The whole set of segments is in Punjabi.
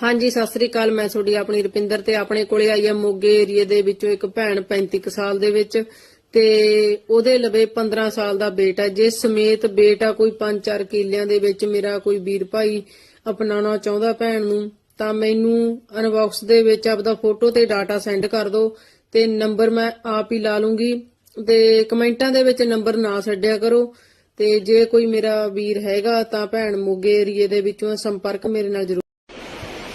ਹਾਂਜੀ, ਸਤਿ ਸ੍ਰੀ ਅਕਾਲ। ਮੈਂ ਤੁਹਾਡੀ ਆਪਣੀ ਰੁਪਿੰਦਰ ਤੇ ਆਪਣੇ ਕੋਲੇ ਆਈ ਆ ਮੋਗੇ ਏਰੀਏ ਦੇ ਵਿੱਚੋਂ ਇੱਕ ਭੈਣ 35 ਕੁ ਸਾਲ ਦੇ ਵਿੱਚ ਤੇ ਉਹਦੇ ਲਵੇ 15 ਸਾਲ ਦਾ ਬੇਟਾ। ਜਿਸ ਸਮੇਤ ਬੇਟਾ ਕੋਈ 5-4 ਕਿੱਲਿਆਂ ਦੇ ਵਿੱਚ ਮੇਰਾ ਕੋਈ ਵੀਰ ਭਾਈ ਅਪਣਾਉਣਾ ਚਾਹੁੰਦਾ ਭੈਣ ਨੂੰ, ਤਾਂ ਮੈਨੂੰ ਅਨਬਾਕਸ ਦੇ ਵਿੱਚ ਆਪਦਾ ਫੋਟੋ ਤੇ ਡਾਟਾ ਸੈਂਡ ਕਰ ਦਿਓ ਤੇ ਨੰਬਰ ਮੈਂ ਆਪ ਹੀ ਲਾ ਲੂੰਗੀ ਤੇ ਕਮੈਂਟਾਂ ਦੇ ਵਿੱਚ ਨੰਬਰ ਨਾ ਛੱਡਿਆ ਕਰੋ ਤੇ ਜੇ ਕੋਈ ਮੇਰਾ ਵੀਰ ਹੈਗਾ ਤਾਂ ਭੈਣ ਮੋਗੇ ਏਰੀਏ ਦੇ ਵਿੱਚੋਂ ਸੰਪਰਕ ਮੇਰੇ ਨਾਲ ਜ਼ਰੂਰ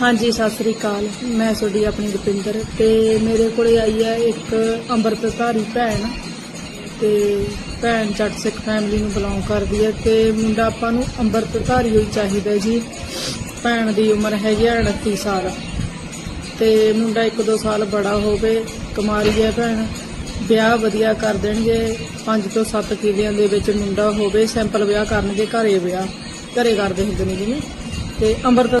ਹਾਂਜੀ, ਸਤਿ ਸ੍ਰੀ ਅਕਾਲ। ਮੈਂ ਤੁਹਾਡੀ ਆਪਣੀ ਰੁਪਿੰਦਰ ਤੇ ਮੇਰੇ ਕੋਲੇ ਆਈ ਹੈ ਇੱਕ ਅੰਮ੍ਰਿਤਧਾਰੀ ਭੈਣ ਤੇ ਭੈਣ ਜੱਟ ਸਿੱਖ ਫੈਮਿਲੀ ਨੂੰ ਬਿਲੋਂਗ ਕਰਦੀ ਹੈ ਤੇ ਮੁੰਡਾ ਆਪਾਂ ਨੂੰ ਅੰਮ੍ਰਿਤਧਾਰੀ ਹੋਈ ਚਾਹੀਦਾ ਜੀ। ਭੈਣ ਦੀ ਉਮਰ ਹੈਗੀ ਹੈ 29 ਸਾਲ ਤੇ ਮੁੰਡਾ 1-2 ਸਾਲ ਬੜਾ ਹੋਵੇ ਕੁਮਾਰੀ ਹੈ ਭੈਣ। ਵਿਆਹ ਵਧੀਆ ਕਰ ਦੇਣਗੇ 5 ਤੋਂ 7 ਕਿਲਿਆਂ ਦੇ ਵਿੱਚ ਮੁੰਡਾ ਹੋਵੇ ਸਿੰਪਲ ਵਿਆਹ ਕਰਨਗੇ, ਘਰੇ ਵਿਆਹ, ਘਰੇ ਕਰਦੇ ਹੁੰਦੇ ਨੇ ਜਿਵੇਂ ਤੇ ਅੰਮ੍ਰਿਤ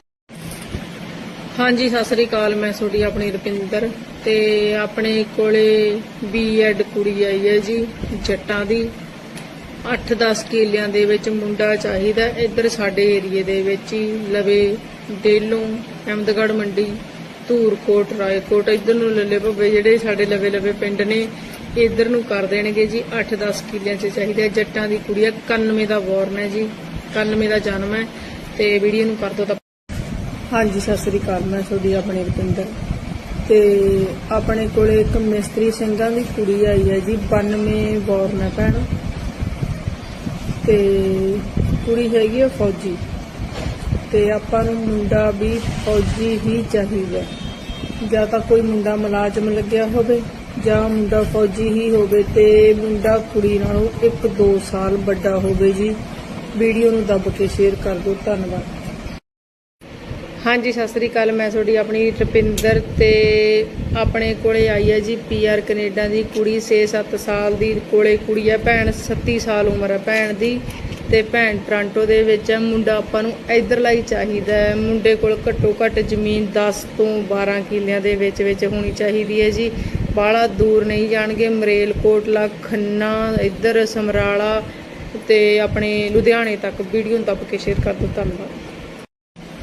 ਹਾਂਜੀ, ਸਤਿ ਸ੍ਰੀ ਅਕਾਲ, ਮੈਂ ਤੁਹਾਡੀ ਆਪਣੀ ਰੁਪਿੰਦਰ ਤੇ ਆਪਣੇ ਕੋਲੇ ਬੀਐਡ ਕੁੜੀ ਆਈ ਹੈ ਜੀ, ਜੱਟਾਂ ਦੀ 8-10 ਕਿਲਿਆਂ ਦੇ ਵਿੱਚ ਮੁੰਡਾ ਚਾਹੀਦਾ ਇੱਧਰ ਸਾਡੇ ਏਰੀਏ ਦੇ ਵਿੱਚ ਹੀ, ਲਵੇ ਡੇਲੋਂ, ਅਹਿਮਦਗੜ੍ਹ ਮੰਡੀ, ਧੂਰਕੋਟ, ਰਾਏਕੋਟ, ਇੱਧਰ ਨੂੰ ਲੱਲੇ ਭੱਬੇ ਜਿਹੜੇ ਸਾਡੇ ਲਵੇ ਲਵੇ ਪਿੰਡ ਨੇ, ਇੱਧਰ ਨੂੰ ਕਰ ਦੇਣਗੇ ਜੀ 8-10 ਕਿਲਿਆਂ 'ਚ ਚਾਹੀਦਾ ਹੈ। ਜੱਟਾਂ ਦੀ ਕੁੜੀ ਹੈ 91 ਦਾ ਬੋਰਨ ਹੈ ਜੀ 91 ਦਾ ਜਨਮ ਹੈ, ਤੇ ਵੀਡੀਓ ਨੂੰ ਕਰ ਦਿਓ ਤਾਂ ਹਾਂਜੀ, ਸਤਿ ਸ੍ਰੀ ਅਕਾਲ, ਮੈਂ ਤੁਹਾਡੀ ਆਪਣੇ ਰੁਪਿੰਦਰ। ਤੇ ਆਪਣੇ ਕੋਲੇ ਇੱਕ ਮਿਸਤਰੀ ਸਿੰਘਾਂ ਦੀ ਕੁੜੀ ਆਈ ਹੈ ਜੀ 92 ਬੋਰਨ ਹੈ ਭੈਣ। ਤੇ ਕੁੜੀ ਹੈਗੀ ਹੈ ਫੌਜੀ। ਤੇ ਆਪਾਂ ਨੂੰ ਮੁੰਡਾ ਵੀ ਫੌਜੀ ਹੀ ਚਾਹੀਦਾ। ਜਾਂ ਤਾਂ ਕੋਈ ਮੁੰਡਾ ਮੁਲਾਜ਼ਮ ਲੱਗਿਆ ਹੋਵੇ, ਜਾਂ ਮੁੰਡਾ ਫੌਜੀ ਹੀ ਹੋਵੇ, ਤੇ ਮੁੰਡਾ ਕੁੜੀ ਨਾਲੋਂ 1-2 ਸਾਲ ਵੱਡਾ ਹੋਵੇ ਜੀ। ਵੀਡੀਓ ਨੂੰ ਦੱਬ ਕੇ ਸ਼ੇਅਰ ਕਰ ਦਿਓ, ਧੰਨਵਾਦ। ਹਾਂਜੀ, ਸਤਿ ਸ੍ਰੀ ਅਕਾਲ। ਮੈਂ ਤੁਹਾਡੀ ਆਪਣੀ ਰੁਪਿੰਦਰ ਤੇ ਆਪਣੇ ਕੋਲੇ ਆਈ ਹੈ ਜੀ ਪੀਆਰ ਕੈਨੇਡਾ ਦੀ ਕੁੜੀ 6-7 ਸਾਲ ਦੀ ਕੋਲੇ ਕੁੜੀ ਹੈ, ਭੈਣ 37 ਸਾਲ ਉਮਰ ਹੈ। ਭੈਣ ਦੀ ਤੇ ਭੈਣ ਟ੍ਰਾਂਟੋ ਦੇ ਵਿੱਚ ਹੈ। ਮੁੰਡਾ ਆਪਾਂ ਨੂੰ ਇਧਰਲਾ ਹੀ ਚਾਹੀਦਾ ਹੈ। ਮੁੰਡੇ ਕੋਲ ਘੱਟੋ ਘੱਟ ਜ਼ਮੀਨ 10 ਤੋਂ 12 ਕਿੱਲਿਆਂ ਦੇ ਵਿੱਚ ਵਿੱਚ ਹੋਣੀ ਚਾਹੀਦੀ ਹੈ ਜੀ। ਬਾਹਲਾ ਦੂਰ ਨਹੀਂ ਜਾਣਗੇ। ਮਰੇਲਕੋਟਲਾ, ਖੰਨਾ, ਇੱਧਰ ਸਮਰਾਲਾ ਤੇ ਆਪਣੇ ਲੁਧਿਆਣੇ ਤੱਕ ਵੀਡੀਓ ਨੂੰ ਦੱਬ ਕੇ ਸ਼ੇਅਰ ਕਰ ਦਿਓ। ਧੰਨਵਾਦ।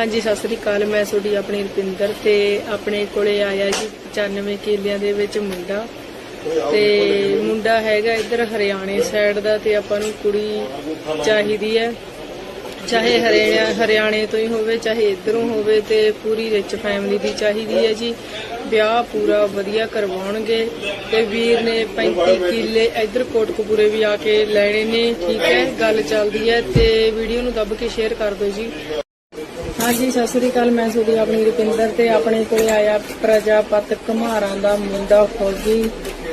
ਹਾਂਜੀ ਸਤਿ ਸ੍ਰੀ ਅਕਾਲ। ਮੈਂ ਤੁਹਾਡੀ ਆਪਣੀ ਰੁਪਿੰਦਰ ਤੇ ਆਪਣੇ ਕੋਲੇ ਆਇਆ ਜੀ 95 ਕਿੱਲਿਆਂ ਦੇ ਵਿੱਚ ਮੁੰਡਾ। ਤੇ ਮੁੰਡਾ ਹੈਗਾ ਇੱਧਰ ਹਰਿਆਣੇ ਸਾਈਡ ਦਾ ਤੇ ਆਪਾਂ ਨੂੰ ਕੁੜੀ ਚਾਹੀਦੀ ਹੈ। ਚਾਹੇ ਹਰਿਆਣਾ ਹਰਿਆਣੇ ਤੋਂ ਹੀ ਹੋਵੇ ਚਾਹੇ ਇੱਧਰੋਂ ਹੋਵੇ ਤੇ ਪੂਰੀ ਰਿਚ ਫੈਮਿਲੀ ਦੀ ਚਾਹੀਦੀ ਹੈ ਜੀ। ਵਿਆਹ ਪੂਰਾ ਵਧੀਆ ਕਰਵਾਉਣਗੇ ਤੇ ਵੀਰ ਨੇ 35 ਕਿੱਲੇ ਇੱਧਰ ਕੋਟਕਪੂਰੇ ਵੀ ਆ ਕੇ ਲੈਣੇ ਨੇ ਠੀਕ ਹੈ ਗੱਲ ਚੱਲਦੀ ਹੈ ਤੇ ਵੀਡੀਓ ਨੂੰ ਦੱਬ ਕੇ ਸ਼ੇਅਰ ਕਰ ਦਿਓ ਜੀ। ਹਾਂਜੀ ਸਤਿ ਸ੍ਰੀ ਅਕਾਲ, ਮੈਂ ਤੁਹਾਡੀ ਆਪਣੀ ਰੁਪਿੰਦਰ ਤੇ ਆਪਣੇ ਕੋਲ ਆਇਆ ਪ੍ਰਜਾਪਤ ਕੁਮਾਰਾਂ ਦਾ ਮੁੰਡਾ ਫੌਜੀ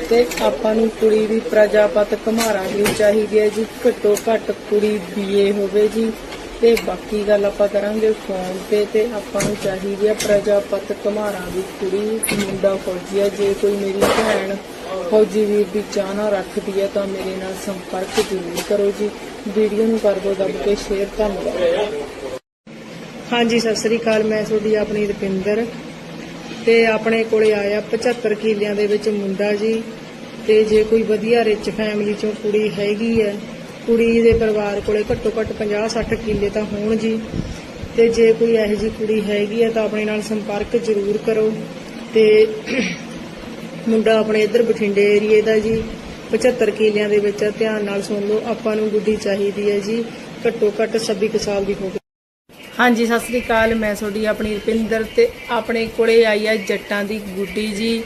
ਤੇ ਆਪਾਂ ਨੂੰ ਕੁੜੀ ਵੀ ਪ੍ਰਜਾਪਤ ਕੁਮਾਰਾਂ ਦੀ ਚਾਹੀਦੀ ਹੈ ਜੀ, ਘੱਟੋ ਘੱਟ ਕੁੜੀ ਬੀਏ ਹੋਵੇ ਜੀ। ਤੇ ਬਾਕੀ ਗੱਲ ਆਪਾਂ ਕਰਾਂਗੇ ਫੋਨ ਤੇ ਤੇ ਆਪਾਂ ਨੂੰ ਚਾਹੀਦੀ ਹੈ ਪ੍ਰਜਾਪਤ ਕੁਮਾਰਾਂ ਦੀ ਕੁੜੀ, ਮੁੰਡਾ ਫੌਜੀ ਹੈ। ਜੇ ਕੋਈ ਮੇਰੀ ਭੈਣ ਫੌਜੀ ਵੀਰ ਦੀ ਚਾਹਨਾ ਰੱਖਦੀ ਹੈ, ਤਾਂ ਮੇਰੇ ਨਾਲ ਸੰਪਰਕ ਜ਼ਰੂਰ ਕਰੋ ਜੀ। ਵੀਡੀਓ ਨੂੰ ਕਰ ਦਿਓ, ਦੱਬ ਕੇ ਸ਼ੇਅਰ ਧੰਨਵਾਦ। ਹਾਂਜੀ, ਸਤਿ ਸ੍ਰੀ ਅਕਾਲ। ਮੈਂ ਤੁਹਾਡੀ ਆਪਣੀ ਰੁਪਿੰਦਰ ਤੇ ਆਪਣੇ ਕੋਲੇ ਆਇਆ 75 ਕਿਲਿਆਂ ਦੇ ਵਿੱਚ ਮੁੰਡਾ ਜੀ ਤੇ ਜੇ ਕੋਈ ਵਧੀਆ ਰਿਚ ਫੈਮਿਲੀ ਚੋਂ ਕੁੜੀ ਹੈਗੀ ਹੈ, ਕੁੜੀ ਦੇ ਪਰਿਵਾਰ ਕੋਲੇ ਘੱਟੋ ਘੱਟ 50-60 ਕਿੱਲੇ ਤਾਂ ਹੋਣ ਜੀ। ਤੇ ਜੇ ਕੋਈ ਇਹੋ ਜਿਹੀ ਕੁੜੀ ਹੈਗੀ ਹੈ ਤਾਂ ਆਪਣੇ ਨਾਲ ਸੰਪਰਕ ਜ਼ਰੂਰ ਕਰੋ। ਤੇ ਮੁੰਡਾ ਆਪਣੇ ਇੱਧਰ ਬਠਿੰਡੇ ਏਰੀਏ ਦਾ ਜੀ 75 ਕਿਲਿਆਂ ਦੇ ਵਿੱਚ ਧਿਆਨ ਨਾਲ ਸੁਣ ਲਓ, ਆਪਾਂ ਨੂੰ ਗੁੱਡੀ ਚਾਹੀਦੀ ਹੈ ਜੀ। ਘੱਟੋ ਘੱਟ 26 ਕੁ ਸਾਲ ਦੀ ਹੋਵੇ। ਹਾਂਜੀ, ਸਤਿ ਸ੍ਰੀ ਅਕਾਲ। ਮੈਂ ਤੁਹਾਡੀ ਆਪਣੀ ਰੁਪਿੰਦਰ ਤੇ ਆਪਣੇ ਕੋਲੇ ਆਈ ਆ ਜੱਟਾਂ ਦੀ ਗੁੱਡੀ ਜੀ।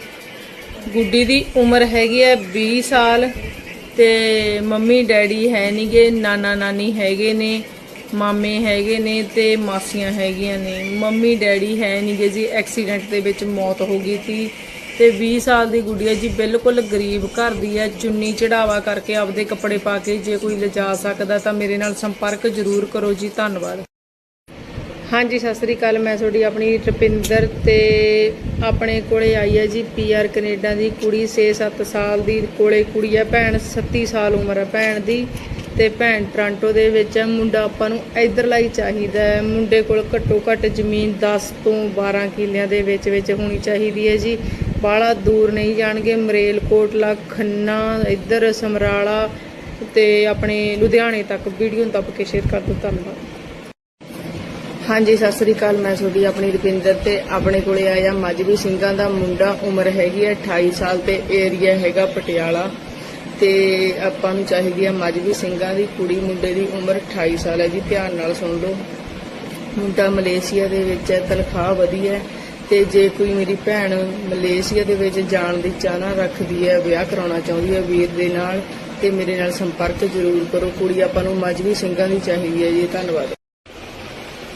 ਗੁੱਡੀ ਦੀ ਉਮਰ ਹੈਗੀ ਹੈ 20 ਸਾਲ ਤੇ ਮੰਮੀ, ਡੈਡੀ ਹੈ ਨਹੀਂਗੇ ਨਾਨਾ, ਨਾਨੀ ਹੈਗੇ ਨੇ, ਮਾਮੇ ਹੈਗੇ ਨੇ ਤੇ ਮਾਸੀਆਂ ਹੈਗੀਆਂ ਨੇ। ਮੰਮੀ, ਡੈਡੀ ਹੈ ਨਹੀਂਗੇ ਜੀ, ਐਕਸੀਡੈਂਟ ਦੇ ਵਿੱਚ ਮੌਤ ਹੋ ਗਈ ਸੀ ਤੇ 20 ਸਾਲ ਦੀ ਗੁੱਡੀਆ ਜੀ, ਬਿਲਕੁਲ ਗਰੀਬ ਘਰ ਦੀ ਹੈ ਚੁੰਨੀ ਚੜਾਵਾ ਕਰਕੇ ਆਪਦੇ ਕੱਪੜੇ ਪਾ ਕੇ ਜੇ ਕੋਈ ਲਿਜਾ ਸਕਦਾ ਤਾਂ ਮੇਰੇ ਨਾਲ ਸੰਪਰਕ ਜ਼ਰੂਰ ਕਰੋ ਜੀ। ਧੰਨਵਾਦ। ਹਾਂਜੀ, ਸਤਿ ਸ੍ਰੀ ਅਕਾਲ। ਮੈਂ ਤੁਹਾਡੀ ਆਪਣੀ ਰੁਪਿੰਦਰ ਤੇ ਆਪਣੇ ਕੋਲੇ ਆਈ ਹੈ ਜੀ ਪੀਆਰ ਕੈਨੇਡਾ ਦੀ ਕੁੜੀ 6-7 ਸਾਲ ਦੀ ਕੋਲੇ ਕੁੜੀ ਹੈ ਭੈਣ 37 ਸਾਲ ਉਮਰ ਹੈ ਭੈਣ ਦੀ ਤੇ ਭੈਣ ਟ੍ਰਾਂਟੋ ਦੇ ਵਿੱਚ ਹੈ ਮੁੰਡਾ ਆਪਾਂ ਨੂੰ ਇਧਰਲਾ ਹੀ ਚਾਹੀਦਾ ਹੈ। ਮੁੰਡੇ ਕੋਲ ਘੱਟੋ ਘੱਟ ਜ਼ਮੀਨ 10 ਤੋਂ 12 ਕਿੱਲਿਆਂ ਦੇ ਵਿੱਚ ਵਿੱਚ ਹੋਣੀ ਚਾਹੀਦੀ ਹੈ ਜੀ। ਬਾਹਲਾ ਦੂਰ ਨਹੀਂ ਜਾਣਗੇ। ਮਰੇਲ ਕੋਟਲਾ ਖੰਨਾ, ਇੱਧਰ ਸਮਰਾਲਾ ਤੇ ਆਪਣੇ ਲੁਧਿਆਣੇ ਤੱਕ ਵੀਡੀਓ ਨੂੰ ਦੱਬ ਕੇ ਸ਼ੇਅਰ ਕਰ ਦਿਓ। ਧੰਨਵਾਦ। ਹਾਂਜੀ, ਸਤਿ ਸ੍ਰੀ ਅਕਾਲ। ਮੈਂ ਤੁਹਾਡੀ ਆਪਣੀ ਰੁਪਿੰਦਰ ਤੇ ਆਪਣੇ ਕੋਲੇ ਆਇਆ। ਮਜਬੀ ਸਿੰਘਾਂ ਦਾ ਮੁੰਡਾ ਉਮਰ ਹੈਗੀ ਹੈ 28 ਸਾਲ ਤੇ ਏਰੀਆ ਹੈਗਾ ਪਟਿਆਲਾ। ਤੇ ਆਪਾਂ ਨੂੰ ਚਾਹੀਦੀ ਹੈ ਮਜਬੀ ਸਿੰਘਾਂ ਦੀ ਕੁੜੀ, ਮੁੰਡੇ ਦੀ ਉਮਰ 28 ਸਾਲ ਹੈ ਜੀ। ਧਿਆਨ ਨਾਲ ਸੁਣ ਲਓ। ਮੁੰਡਾ ਮਲੇਸ਼ੀਆ ਦੇ ਵਿੱਚ ਹੈ, ਤਨਖਾਹ ਵਧੀਆ ਹੈ। ਤੇ ਜੇ ਕੋਈ ਮੇਰੀ ਭੈਣ ਮਲੇਸ਼ੀਆ ਦੇ ਵਿੱਚ ਜਾਣ ਦੀ ਚਾਹਨਾ ਰੱਖਦੀ ਹੈ, ਵਿਆਹ ਕਰਾਉਣਾ ਚਾਹੁੰਦੀ ਹੈ ਵੀਰ ਦੇ ਨਾਲ, ਤੇ ਮੇਰੇ ਨਾਲ ਸੰਪਰਕ ਜ਼ਰੂਰ ਕਰੋ। ਕੁੜੀ ਆਪਾਂ ਨੂੰ ਮਜਬੀ ਸਿੰਘਾਂ ਦੀ ਚਾਹੀਦੀ ਹੈ ਜੀ। ਧੰਨਵਾਦ।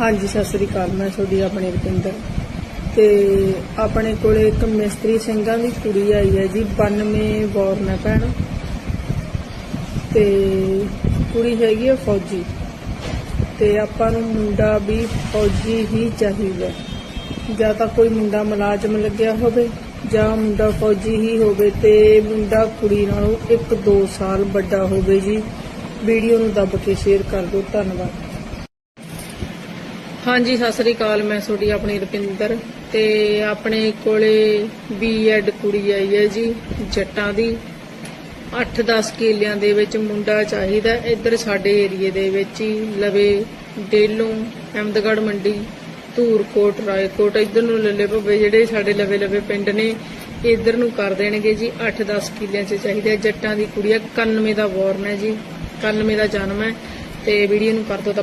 ਹਾਂਜੀ, ਸਤਿ ਸ੍ਰੀ ਅਕਾਲ। ਮੈਂ ਤੁਹਾਡੀ ਆਪਣੇ ਰੁਪਿੰਦਰ। ਤੇ ਆਪਣੇ ਕੋਲੇ ਇੱਕ ਮਿਸਤਰੀ ਸਿੰਘਾਂ ਦੀ ਕੁੜੀ ਆਈ ਹੈ ਜੀ 92 ਬੋਰਨ ਹੈ ਭੈਣ। ਤੇ ਕੁੜੀ ਹੈਗੀ ਹੈ ਫੌਜੀ। ਤੇ ਆਪਾਂ ਨੂੰ ਮੁੰਡਾ ਵੀ ਫੌਜੀ ਹੀ ਚਾਹੀਦਾ। ਜਾਂ ਤਾਂ ਕੋਈ ਮੁੰਡਾ ਮੁਲਾਜ਼ਮ ਲੱਗਿਆ ਹੋਵੇ, ਜਾਂ ਮੁੰਡਾ ਫੌਜੀ ਹੀ ਹੋਵੇ ਤੇ ਮੁੰਡਾ ਕੁੜੀ ਨਾਲੋਂ 1-2 ਸਾਲ ਵੱਡਾ ਹੋਵੇ ਜੀ। ਵੀਡੀਓ ਨੂੰ ਦੱਬ ਕੇ ਸ਼ੇਅਰ ਕਰ ਦਿਓ। ਧੰਨਵਾਦ। ਹਾਂਜੀ, ਸਤਿ ਸ੍ਰੀ ਅਕਾਲ, ਮੈਂ ਤੁਹਾਡੀ ਆਪਣੀ ਰੁਪਿੰਦਰ ਤੇ ਆਪਣੇ ਕੋਲੇ ਬੀਐਡ ਕੁੜੀ ਆਈ ਹੈ ਜੀ, ਜੱਟਾਂ ਦੀ 8-10 ਕਿਲਿਆਂ ਦੇ ਵਿੱਚ ਮੁੰਡਾ ਚਾਹੀਦਾ ਇੱਧਰ ਸਾਡੇ ਏਰੀਏ ਦੇ ਵਿੱਚ ਹੀ, ਲਵੇ ਡੇਲੋਂ, ਅਹਿਮਦਗੜ੍ਹ ਮੰਡੀ, ਧੂਰਕੋਟ, ਰਾਏਕੋਟ, ਇੱਧਰ ਨੂੰ ਲੱਲੇ ਭੱਵੇ ਜਿਹੜੇ ਸਾਡੇ ਲਵੇ ਲਵੇ ਪਿੰਡ ਨੇ, ਇੱਧਰ ਨੂੰ ਕਰ ਦੇਣਗੇ ਜੀ 8-10 ਕਿਲਿਆਂ 'ਚ ਚਾਹੀਦਾ ਹੈ। ਜੱਟਾਂ ਦੀ ਕੁੜੀ ਹੈ 91 ਦਾ ਬੋਰਨ ਹੈ ਜੀ 91 ਦਾ ਜਨਮ ਹੈ, ਤੇ ਵੀਡੀਓ ਨੂੰ ਕਰ ਦੋ ਤਾਂ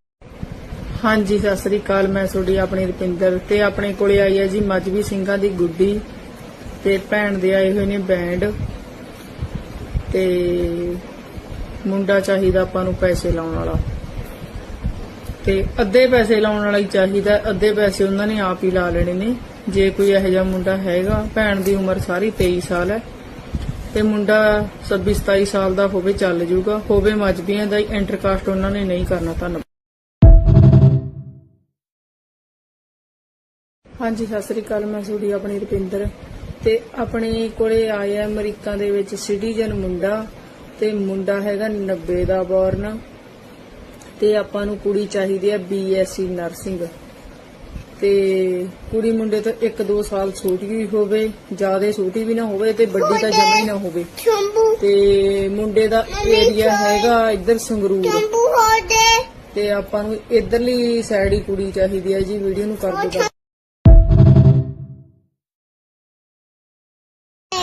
ਹਾਂਜੀ, ਸਤਿ ਸ੍ਰੀ ਅਕਾਲ। ਮੈਂ ਤੁਹਾਡੀ ਆਪਣੀ ਰੁਪਿੰਦਰ ਤੇ ਆਪਣੇ ਕੋਲੇ ਆਈ ਹੈ ਜੀ ਮਜਬੀ ਸਿੰਘਾਂ ਦੀ ਗੁੱਡੀ ਤੇ ਭੈਣ ਦੇ ਆਏ ਹੋਏ ਨੇ ਬੈਂਡ ਤੇ ਮੁੰਡਾ ਚਾਹੀਦਾ ਆਪਾਂ ਨੂੰ ਪੈਸੇ ਲਾਉਣ ਵਾਲਾ। ਤੇ ਅੱਧੇ ਪੈਸੇ ਲਾਉਣ ਵਾਲਾ ਹੀ ਚਾਹੀਦਾ, ਅੱਧੇ ਪੈਸੇ ਉਹਨਾਂ ਨੇ ਆਪ ਹੀ ਲਾ ਲੈਣੇ ਨੇ। ਜੇ ਕੋਈ ਇਹੋ ਜਿਹਾ ਮੁੰਡਾ ਹੈਗਾ, ਭੈਣ ਦੀ ਉਮਰ ਸਾਰੀ 23 ਸਾਲ ਹੈ, ਤੇ ਮੁੰਡਾ 26 27 ਸਾਲ ਦਾ ਹੋਵੇ ਚੱਲ ਜਾਊਗਾ ਹੋਵੇ ਮਜਬੀਆਂ ਦਾ ਹੀ ਇੰਟਰਕਾਸਟ ਉਹਨਾਂ ਨੇ ਨਹੀਂ ਕਰਨਾ, ਧੰਨਵਾਦ। ਹਾਂਜੀ ਸਤਿ ਸ੍ਰੀ ਅਕਾਲ ਮੈਂ ਤੁਹਾਡੀ ਆਪਣੀ ਰੁਪਿੰਦਰ। ਤੇ ਆਪਣੇ ਕੋਲੇ ਆਇਆ ਅਮਰੀਕਾ ਦੇ ਵਿੱਚ ਸਿਟੀਜ਼ਨ ਮੁੰਡਾ ਤੇ ਮੁੰਡਾ ਹੈਗਾ 90 ਦਾ ਬੋਰਨ ਤੇ ਆਪਾਂ ਨੂੰ ਕੁੜੀ ਚਾਹੀਦੀ ਹੈ ਬੀਐਸਸੀ ਨਰਸਿੰਗ। ਤੇ ਕੁੜੀ ਮੁੰਡੇ ਤੋਂ 1-2 ਸਾਲ ਛੋਟੀ ਵੀ ਹੋਵੇ ਜ਼ਿਆਦਾ ਛੋਟੀ ਵੀ ਨਾ ਹੋਵੇ ਤੇ ਵੱਡੀ ਤਾਂ ਜਮਾ ਹੀ ਨਾ ਹੋਵੇ। ਤੇ ਮੁੰਡੇ ਦਾ ਏਰੀਆ ਹੈਗਾ ਇੱਧਰ ਸੰਗਰੂਰ। ਤੇ ਆਪਾਂ ਨੂੰ ਇਧਰਲੀ ਸਾਈਡ ਹੀ ਕੁੜੀ ਚਾਹੀਦੀ ਹੈ ਜੀ ਵੀਡੀਓ ਨੂੰ ਕਰ ਦਿਓ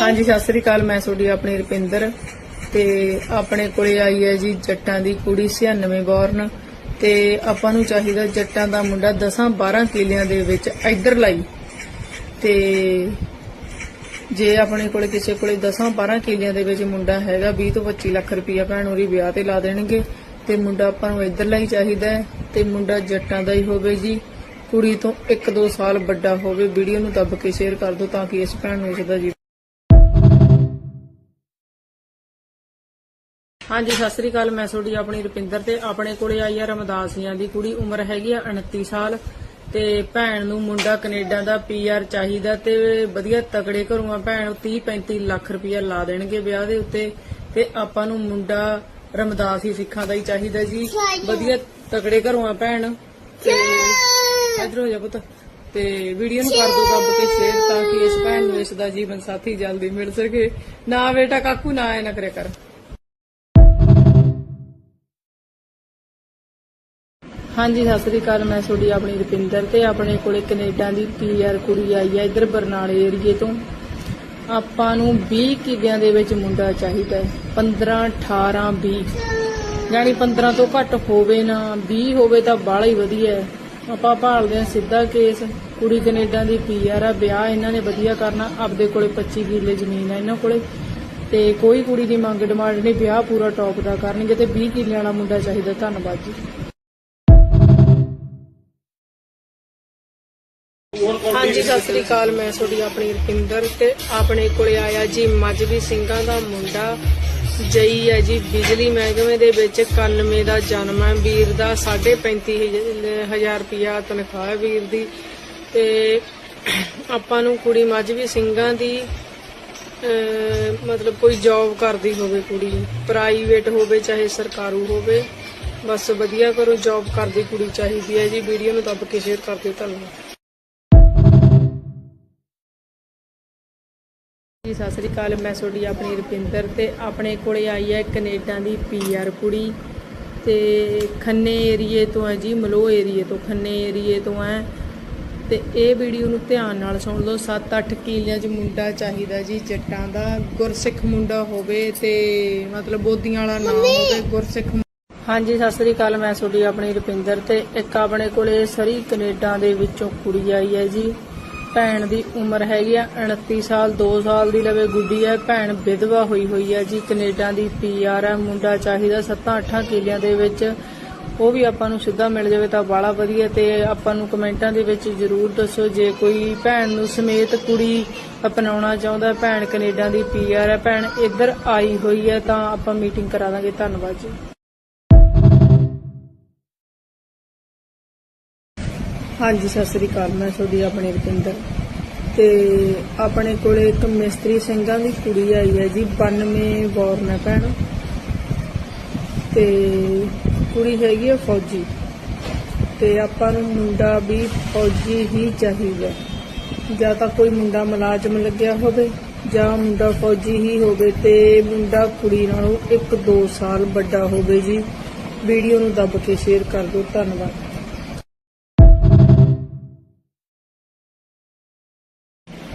ਹਾਂਜੀ, ਸਤਿ ਸ੍ਰੀ ਅਕਾਲ, ਮੈਂ ਤੁਹਾਡੀ ਆਪਣੀ ਰੁਪਿੰਦਰ ਤੇ ਆਪਣੇ ਕੋਲੇ ਆਈ ਹੈ ਜੀ ਜੱਟਾਂ ਦੀ ਕੁੜੀ 96 ਬੌਰਨ ਤੇ ਆਪਾਂ ਨੂੰ ਚਾਹੀਦਾ ਜੱਟਾਂ ਦਾ ਮੁੰਡਾ 10 12 ਕਿਲਿਆਂ ਦੇ ਵਿੱਚ ਇੱਧਰ ਲਾਈ। ਤੇ ਜੇ ਆਪਣੇ ਕੋਲੇ ਕਿਸੇ ਕੋਲੇ 10 12 ਕਿਲਿਆਂ ਦੇ ਵਿੱਚ ਮੁੰਡਾ ਹੈਗਾ 20 ਤੋਂ 25 ਲੱਖ ਰੁਪਈਆ ਭੈਣ ਹੋਰੀ ਵਿਆਹ ਤੇ ਲਾ ਦੇਣਗੇ ਤੇ ਮੁੰਡਾ ਆਪਾਂ ਨੂੰ ਇੱਧਰ ਲਈ ਚਾਹੀਦਾ ਹੈ ਤੇ ਮੁੰਡਾ ਜੱਟਾਂ ਦਾ ਹੀ ਹੋਵੇ ਜੀ। ਕੁੜੀ ਤੋਂ 1-2 ਸਾਲ ਵੱਡਾ ਹੋਵੇ, ਵੀਡੀਓ ਨੂੰ ਦੱਬ ਕੇ ਸ਼ੇਅਰ ਕਰ ਦਿਓ ਤਾਂ ਕਿ ਇਸ ਭੈਣ ਨੂੰ ਇਸ ਹਾਂਜੀ, ਸਤਿ ਸ੍ਰੀ ਅਕਾਲ। ਮੈਂ ਤੁਹਾਡੀ ਆਪਣੀ ਰੁਪਿੰਦਰ ਤੇ ਆਪਣੇ ਕੋਲੇ ਆਈ ਆ ਰਮਦਾਸੀਆਂ ਦੀ ਕੁੜੀ। ਉਮਰ ਹੈਗੀ ਆ 29 ਸਾਲ ਤੇ ਭੈਣ ਨੂੰ ਮੁੰਡਾ ਕੈਨੇਡਾ ਦਾ ਪੀਆਰ ਚਾਹੀਦਾ ਤੇ ਵਧੀਆ ਤਕੜੇ ਘਰੋਂ ਆ ਭੈਣ 30 35 ਲੱਖ ਰੁਪਇਆ ਲਾ ਦੇਣਗੇ ਵਿਆਹ ਦੇ ਉੱਤੇ ਤੇ ਆਪਾਂ ਨੂੰ ਮੁੰਡਾ ਰਮਦਾਸੀ ਸਿੱਖਾਂ ਦਾ ਹੀ ਚਾਹੀਦਾ ਜੀ। ਵਧੀਆ ਤਕੜੇ ਘਰੋਂ ਆ ਭੈਣ ਤੇ ਇਧਰ ਹੋ ਜਾ ਪੁੱਤ ਤੇ ਵੀਡੀਓ ਨੂੰ ਕਰ ਦਿਓ ਦੱਬ ਕੇ ਸ਼ੇਅਰ ਤਾਂ ਕਿ ਇਸ ਭੈਣ ਨੂੰ ਇਸ ਦਾ ਜੀਵਨ ਸਾਥੀ ਜਲਦੀ ਮਿਲ ਸਕੇ। ਨਾ ਬੇਟਾ ਕਾਕੂ, ਨਾ ਐ ਨਾ ਕਰਿਆ ਕਰ। ਹਾਂਜੀ, ਸਤਿ ਸ੍ਰੀ ਅਕਾਲ। ਮੈਂ ਤੁਹਾਡੀ ਆਪਣੀ ਰੁਪਿੰਦਰ ਤੇ ਆਪਣੇ ਕੋਲੇ ਕੈਨੇਡਾ ਦੀ ਪੀਆਰ ਕੁੜੀ ਆਈ ਹੈ ਇੱਧਰ ਬਰਨਾਲੇ ਏਰੀਏ ਤੋਂ। ਆਪਾਂ ਨੂੰ 20 ਕਿੱਲਿਆਂ ਦੇ ਵਿੱਚ ਮੁੰਡਾ ਚਾਹੀਦਾ ਹੈ। 15 18 20 ਯਾਨੀ 15 ਤੋਂ ਘੱਟ ਹੋਵੇ ਨਾ 20 ਹੋਵੇ ਤਾਂ ਬਾਹਲਾ ਹੀ ਵਧੀਆ ਹੈ। ਆਪਾਂ ਭਾਲਦੇ ਹਾਂ ਸਿੱਧਾ ਕੇਸ। ਕੁੜੀ ਕੈਨੇਡਾ ਦੀ ਪੀਆਰ ਆ, ਵਿਆਹ ਇਹਨਾਂ ਨੇ ਵਧੀਆ ਕਰਨਾ। ਆਪਦੇ ਕੋਲੇ 25 ਕਿੱਲੇ ਜ਼ਮੀਨ ਹੈ ਇਹਨਾਂ ਕੋਲੇ। ਤੇ ਕੋਈ ਕੁੜੀ ਦੀ ਮੰਗ ਡਿਮਾਂਡ ਨਹੀਂ, ਵਿਆਹ ਪੂਰਾ ਟੌਪ ਦਾ ਕਰਨਗੇ ਤੇ 20 ਕਿੱਲਿਆਂ ਵਾਲਾ ਮੁੰਡਾ ਚਾਹੀਦਾ। ਧੰਨਵਾਦ ਜੀ। ਹਾਂਜੀ, ਸਤਿ ਸ੍ਰੀ ਅਕਾਲ। ਮੈਂ ਤੁਹਾਡੀ ਆਪਣੀ ਰਪਿੰਦਰ ਤੇ ਆਪਣੇ ਕੋਲੇ ਆਇਆ ਜੀ ਮਜਬੀ ਸਿੰਘਾਂ ਦਾ ਮੁੰਡਾ। ਜਈ ਹੈ ਜੀ ਬਿਜਲੀ ਮਹਿਕਮੇ ਦੇ ਵਿੱਚ 91 ਦਾ ਜਨਮ ਹੈ। ਵੀਰ ਦਾ 35000 ਰੁਪਿਆ ਤਨਖਾਹ ਹੈ ਵੀਰ ਦੀ। ਤੇ ਆਪਾਂ ਨੂੰ ਕੁੜੀ ਮਜਬੀ ਸਿੰਘਾਂ ਦੀ ਮਤਲਬ ਕੋਈ ਜੌਬ ਕਰਦੀ ਹੋਵੇ ਕੁੜੀ ਪ੍ਰਾਈਵੇਟ ਹੋਵੇ, ਚਾਹੇ ਸਰਕਾਰੂ ਹੋਵੇ। ਬਸ ਵਧੀਆ ਕਰੋ ਜੌਬ ਕਰਦੀ ਕੁੜੀ ਚਾਹੀਦੀ ਹੈ ਜੀ। ਵੀਡੀਓ ਨੂੰ ਦੱਬ ਕੇ ਸ਼ੇਅਰ ਕਰ ਦਿਓ ਧੰਨਵਾਦ। ਜੀ ਸਤਿ ਸ੍ਰੀ ਅਕਾਲ। ਮੈਂ ਤੁਹਾਡੀ ਆਪਣੀ ਰੁਪਿੰਦਰ ਤੇ ਆਪਣੇ ਕੋਲੇ ਆਈ ਹੈ ਕੈਨੇਡਾ ਦੀ ਪੀਆਰ ਕੁੜੀ। ਤੇ ਖੰਨੇ ਏਰੀਏ ਤੋਂ ਹੈ ਜੀ ਮਲੋ ਏਰੀਏ ਤੋਂ ਖੰਨੇ ਏਰੀਏ ਤੋਂ ਹੈ। ਤੇ ਇਹ ਵੀਡੀਓ ਨੂੰ ਧਿਆਨ ਨਾਲ ਸੁਣ ਲਓ। 7-8 ਕਿਲਿਆਂ 'ਚ ਮੁੰਡਾ ਚਾਹੀਦਾ ਜੀ ਜੱਟਾਂ ਦਾ। ਗੁਰਸਿੱਖ ਮੁੰਡਾ ਹੋਵੇ ਤੇ ਮਤਲਬ ਬੋਦੀਆਂ ਵਾਲਾ ਨਾਮ ਹੋਵੇ ਗੁਰਸਿੱਖ ਹਾਂਜੀ ਸਤਿ ਸ੍ਰੀ ਅਕਾਲ। ਮੈਂ ਤੁਹਾਡੀ ਆਪਣੀ ਰੁਪਿੰਦਰ ਤੇ ਇੱਕ ਆਪਣੇ ਕੋਲੇ ਸਰੀ ਕੈਨੇਡਾ ਦੇ ਵਿੱਚੋਂ ਕੁੜੀ ਆਈ ਹੈ ਜੀ। ਭੈਣ ਦੀ ਉਮਰ ਹੈਗੀ ਆ 29 ਸਾਲ 2 ਸਾਲ ਦੀ ਲਵੇ ਗੁੱਡੀ ਹੈ ਭੈਣ ਵਿਧਵਾ ਹੋਈ ਹੋਈ ਹੈ ਜੀ, ਕੈਨੇਡਾ ਦੀ ਪੀਆਰ ਹੈ ਮੁੰਡਾ ਚਾਹੀਦਾ 7-8 ਕਿਲਿਆਂ ਦੇ ਵਿੱਚ। ਉਹ ਵੀ ਆਪਾਂ ਨੂੰ ਸਿੱਧਾ ਮਿਲ ਜਾਵੇ ਤਾਂ ਬਾਲਾ ਵਧੀਆ ਤੇ ਆਪਾਂ ਨੂੰ ਕਮੈਂਟਾਂ ਦੇ ਵਿੱਚ ਜਰੂਰ ਦੱਸੋ ਜੇ ਕੋਈ ਭੈਣ ਨੂੰ ਸਮੇਤ ਕੁੜੀ ਅਪਣਾਉਣਾ ਚਾਹੁੰਦਾ, ਭੈਣ ਕੈਨੇਡਾ ਦੀ ਪੀਆਰ ਹੈ ਭੈਣ ਇੱਧਰ ਆਈ ਹੋਈ ਹੈ ਤਾਂ ਆਪਾਂ ਮੀਟਿੰਗ ਕਰਾ ਦਾਂਗੇ। ਧੰਨਵਾਦ ਜੀ। ਹਾਂਜੀ, ਸਤਿ ਸ੍ਰੀ ਅਕਾਲ। ਮੈਂ ਤੁਹਾਡੀ ਆਪਣੇ ਰੁਪਿੰਦਰ। ਤੇ ਆਪਣੇ ਕੋਲੇ ਇੱਕ ਮਿਸਤਰੀ ਸਿੰਘਾਂ ਦੀ ਕੁੜੀ ਆਈ ਹੈ ਜੀ 92 ਬੋਰਨ ਹੈ ਭੈਣ। ਤੇ ਕੁੜੀ ਹੈਗੀ ਹੈ ਫੌਜੀ। ਤੇ ਆਪਾਂ ਨੂੰ ਮੁੰਡਾ ਵੀ ਫੌਜੀ ਹੀ ਚਾਹੀਦਾ। ਜਾਂ ਤਾਂ ਕੋਈ ਮੁੰਡਾ ਮੁਲਾਜ਼ਮ ਲੱਗਿਆ ਹੋਵੇ, ਜਾਂ ਮੁੰਡਾ ਫੌਜੀ ਹੀ ਹੋਵੇ, ਤੇ ਮੁੰਡਾ ਕੁੜੀ ਨਾਲੋਂ 1-2 ਸਾਲ ਵੱਡਾ ਹੋਵੇ ਜੀ। ਵੀਡੀਓ ਨੂੰ ਦੱਬ ਕੇ ਸ਼ੇਅਰ ਕਰ ਦਿਓ। ਧੰਨਵਾਦ।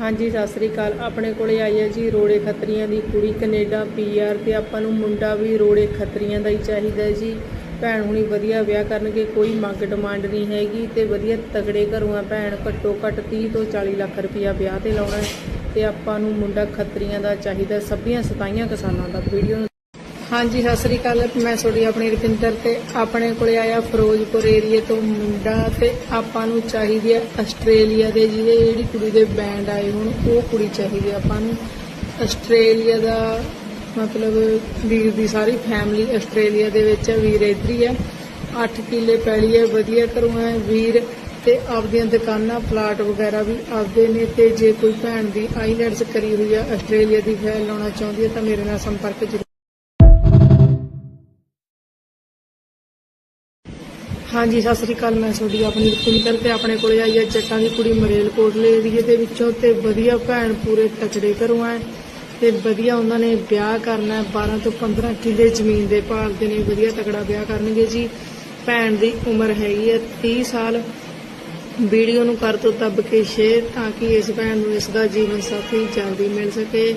ਹਾਂਜੀ, ਸਤਿ ਸ੍ਰੀ ਅਕਾਲ। ਆਪਣੇ ਕੋਲੇ ਆਈ ਹੈ ਜੀ ਰੋੜੇ ਖੱਤਰੀਆਂ ਦੀ ਕੁੜੀ, ਕੈਨੇਡਾ ਪੀਆਰ ਤੇ ਆਪਾਂ ਨੂੰ ਮੁੰਡਾ ਵੀ ਰੋੜੇ ਖੱਤਰੀਆਂ ਦਾ ਹੀ ਚਾਹੀਦਾ ਹੈ ਜੀ। ਭੈਣ ਹੁਣੀ ਵਧੀਆ ਵਿਆਹ ਕਰਨਗੇ, ਕੋਈ ਮੰਗ ਡਿਮਾਂਡ ਨਹੀਂ ਹੈਗੀ ਤੇ ਵਧੀਆ ਤਗੜੇ ਘਰੋਂ ਆ ਭੈਣ ਘੱਟੋ ਘੱਟ 30 ਤੋਂ 40 ਲੱਖ ਰੁਪਇਆ ਵਿਆਹ ਤੇ ਲਾਉਣਾ ਹੈ ਤੇ ਆਪਾਂ ਨੂੰ ਮੁੰਡਾ ਖੱਤਰੀਆਂ ਦਾ ਚਾਹੀਦਾ ਸਭੀਆਂ ਸਤਾਈਆਂ ਕਿਸਾਨਾਂ ਦਾ ਵੀਡੀਓ ਹਾਂਜੀ, ਸਤਿ ਸ੍ਰੀ ਅਕਾਲ। ਮੈਂ ਤੁਹਾਡੀ ਆਪਣੀ ਰਪਿੰਦਰ ਤੇ ਆਪਣੇ ਕੋਲੇ ਆਇਆ ਫਿਰੋਜ਼ਪੁਰ ਏਰੀਏ ਤੋਂ ਮੁੰਡਾ ਤੇ ਆਪਾਂ ਨੂੰ ਚਾਹੀਦੀ ਹੈ ਆਸਟ੍ਰੇਲੀਆ ਦੇ ਜਿਹਦੇ ਜਿਹੜੀ ਕੁੜੀ ਦੇ ਬੈਂਡ ਆਏ ਹੁਣ, ਉਹ ਕੁੜੀ ਚਾਹੀਦੀ ਹੈ ਆਪਾਂ ਨੂੰ। ਆਸਟ੍ਰੇਲੀਆ ਦਾ ਮਤਲਬ ਵੀਰ ਦੀ ਸਾਰੀ ਫੈਮਿਲੀ ਆਸਟ੍ਰੇਲੀਆ ਦੇ ਵਿੱਚ ਹੈ, ਵੀਰ ਇੱਧਰ ਹੈ 8 ਕਿੱਲੇ ਪੈਲੀ ਹੈ, ਵਧੀਆ ਘਰੋਂ ਹੈ, ਵੀਰ ਤੇ ਆਪਦੀਆਂ ਦੁਕਾਨਾਂ ਪਲਾਟ ਵਗੈਰਾ ਵੀ ਆਪਦੇ ਨੇ ਤੇ ਜੇ ਕੋਈ ਭੈਣ ਦੀ ਆਈਲੈਂਡਸ ਕਰੀ ਹੋਈ ਹੈ, ਆਸਟ੍ਰੇਲੀਆ ਦੀ ਫਾਈਲ ਲਾਉਣਾ ਚਾਹੁੰਦੀ ਹੈ ਤਾਂ ਮੇਰੇ ਨਾਲ ਸੰਪਰਕ ਹਾਂਜੀ, ਸਤਿ ਸ੍ਰੀ ਅਕਾਲ, ਮੈਂ ਤੁਹਾਡੀ ਆਪਣੀ ਰੁਪਿੰਦਰ ਤੇ ਆਪਣੇ ਕੋਲੇ ਆਈ ਹੈ ਜੱਟਾਂ ਦੀ ਕੁੜੀ ਮਰੇਲਕੋਟਲੇ ਏਰੀਏ ਦੇ ਵਿੱਚੋਂ ਤੇ ਵਧੀਆ ਭੈਣ ਪੂਰੇ ਤਕੜੇ ਘਰੋਂ ਹੈ ਤੇ ਵਧੀਆ ਉਹਨਾਂ ਨੇ ਵਿਆਹ ਕਰਨਾ ਹੈ 12 ਤੋਂ 15 ਕਿੱਲੇ ਜ਼ਮੀਨ ਦੇ ਭਾਲਦੇ ਨੇ, ਵਧੀਆ ਤਕੜਾ ਵਿਆਹ ਕਰਨਗੇ ਜੀ। ਭੈਣ ਦੀ ਉਮਰ ਹੈਗੀ ਹੈ 30 ਸਾਲ। ਵੀਡੀਓ ਨੂੰ ਕਰ ਤੋਂ ਦੱਬ ਕੇ ਸ਼ੇਅਰ ਤਾਂ ਕਿ ਇਸ ਭੈਣ ਨੂੰ ਇਸ ਦਾ ਜੀਵਨ ਸਾਥੀ ਜਲਦੀ ਮਿਲ ਸਕੇ।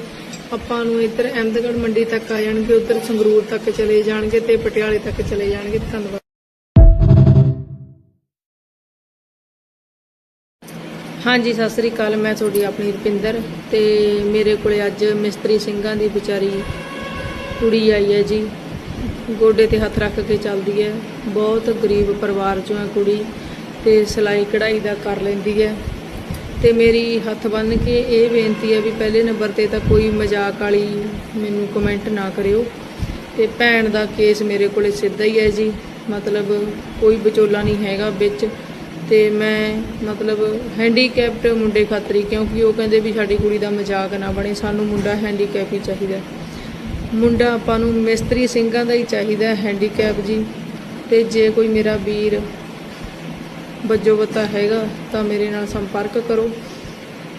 ਆਪਾਂ ਨੂੰ ਇੱਧਰ ਅਹਿਮਦਗੜ੍ਹ ਮੰਡੀ ਤੱਕ ਆ ਜਾਣਗੇ, ਉੱਧਰ ਸੰਗਰੂਰ ਤੱਕ ਚਲੇ ਜਾਣਗੇ ਤੇ ਪਟਿਆਲੇ ਤੱਕ ਚਲੇ ਜਾਣਗੇ। ਧੰਨਵਾਦ। ਹਾਂਜੀ, ਸਤਿ ਸ੍ਰੀ ਅਕਾਲ। ਮੈਂ ਤੁਹਾਡੀ ਆਪਣੀ ਰੁਪਿੰਦਰ ਤੇ ਮੇਰੇ ਕੋਲੇ ਅੱਜ ਮਿਸਤਰੀ ਸਿੰਘਾਂ ਦੀ ਵਿਚਾਰੀ ਕੁੜੀ ਆਈ ਹੈ ਜੀ। ਗੋਡੇ ਤੇ ਹੱਥ ਰੱਖ ਕੇ ਚੱਲਦੀ ਹੈ। ਬਹੁਤ ਗਰੀਬ ਪਰਿਵਾਰ ਚੋਂ ਹੈ ਕੁੜੀ ਤੇ ਸਿਲਾਈ ਕਢਾਈ ਦਾ ਕਰ ਲੈਂਦੀ ਹੈ। ਤੇ ਮੇਰੀ ਹੱਥ ਬੰਨ ਕੇ ਇਹ ਬੇਨਤੀ ਹੈ ਵੀ ਪਹਿਲੇ ਨੰਬਰ ਤੇ ਤਾਂ ਕੋਈ ਮਜ਼ਾਕ ਵਾਲੀ ਮੈਨੂੰ ਕਮੈਂਟ ਨਾ ਕਰਿਓ। ਤੇ ਭੈਣ ਦਾ ਕੇਸ ਮੇਰੇ ਕੋਲੇ ਸਿੱਧਾ ਹੀ ਹੈ ਜੀ। ਮਤਲਬ ਕੋਈ ਵਿਚੋਲਾ ਨਹੀਂ ਹੈਗਾ ਵਿੱਚ। ਤੇ ਮੈਂ ਮਤਲਬ ਹੈਂਡੀਕੈਪਟ ਮੁੰਡੇ ਖਾਤਰੀ ਕਿਉਂਕਿ ਉਹ ਕਹਿੰਦੇ ਵੀ ਸਾਡੀ ਕੁੜੀ ਦਾ ਮਜ਼ਾਕ ਨਾ ਬਣੇ, ਸਾਨੂੰ ਮੁੰਡਾ ਹੈਂਡੀਕੈਪ ਹੀ ਚਾਹੀਦਾ ਮੁੰਡਾ ਆਪਾਂ ਨੂੰ ਮਿਸਤਰੀ ਸਿੰਘਾਂ ਦਾ ਹੀ ਚਾਹੀਦਾ ਹੈਂਡੀਕੈਪ ਜੀ। ਤੇ ਜੇ ਕੋਈ ਮੇਰਾ ਵੀਰ ਵੱਜੋ ਬੱਤਾ ਹੈਗਾ, ਤਾਂ ਮੇਰੇ ਨਾਲ ਸੰਪਰਕ ਕਰੋ।